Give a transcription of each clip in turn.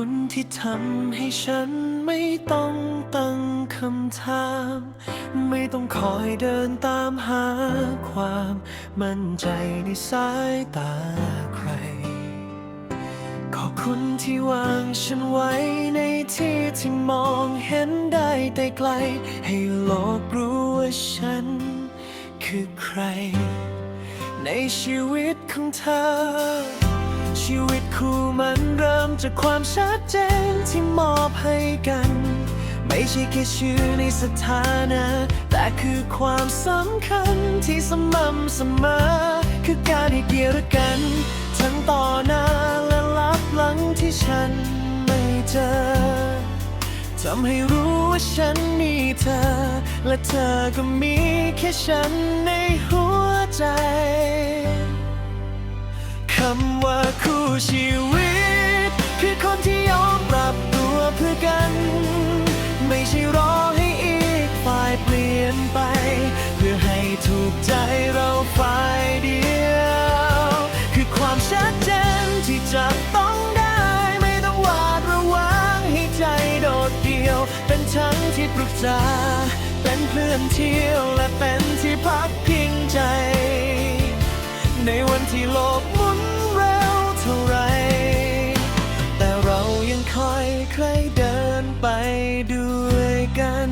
คุณที่ทำให้ฉันไม่ต้องตั้งคำถาม ไม่ต้องคอยเดินตามหาความมั่นใจในสายตาใคร ขอบคุณที่วางฉันไว้ในที่ที่มองเห็นได้แต่ไกล ให้โลกรู้ว่าฉันคือใคร ในชีวิตของเธอ ชีวิตคู่มันเริ่มจากความชัดเจนที่มอบให้กัน ไม่ใช่แค่ชื่อในสถานะ แต่คือความสำคัญที่สม่ำเสมอ คือการให้เกียรติกัน ทั้งต่อหน้าและลับหลังที่ฉันไม่เจอทำให้รู้ว่าฉันมีเธอ และเธอก็มีแค่ฉันในหัวใจำว่าคู่ชีวิต คือคนที่ยอมปรับตัวเพื่อกัน ไม่ใช่รอให้อีกฝ่ายเปลี่ยนไป เพื่อให้ถูกใจเราฝ่ายเดียว คือความชัดเจนที่จะต้องได้ไม่ต้องหวาดระแวงให้ใจโดดเดี่ยว เป็นทั้งที่ปรึกษา เป็นเพื่อนเที่ยวและเป็น ด้วยกัน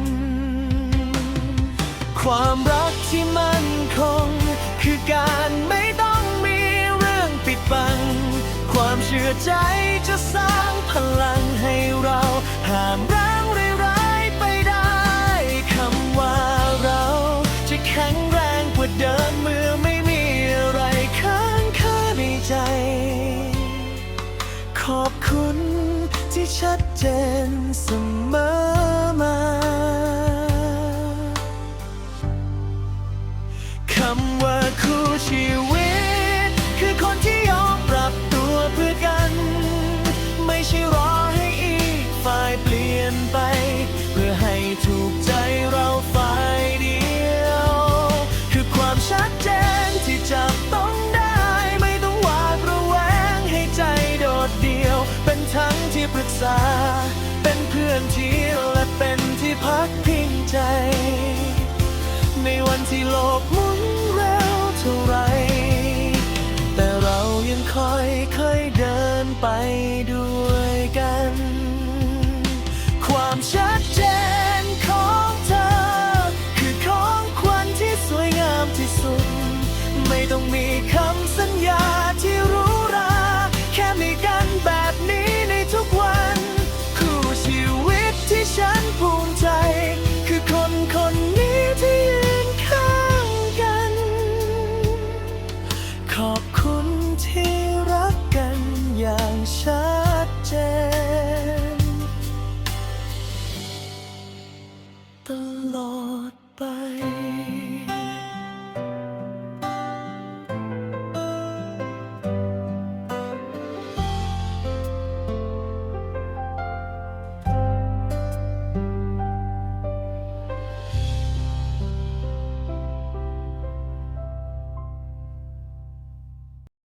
ความรักที่มั่นคง คือการไม่ต้องมีเรื่องปิดบัง ความเชื่อใจจะสร้างพลังให้เราห้ามร้างร้ายไปได้คำว่าเราจะแข็งแรงกว่าเดิมเมื่อไม่มีอะไรค้างคาในใจ ขอบคุณ ที่ชัดเจนเสมอมา คำว่าคู่ชีวิต ปรึกษา เป็นเพื่อนที่และเป็นที่พักพิงใจ ในวันที่โลกหมุนเร็วเท่าไร แต่เรายังคอยเคยเดินไปด้วยกัน ความชัดเจน the Lord.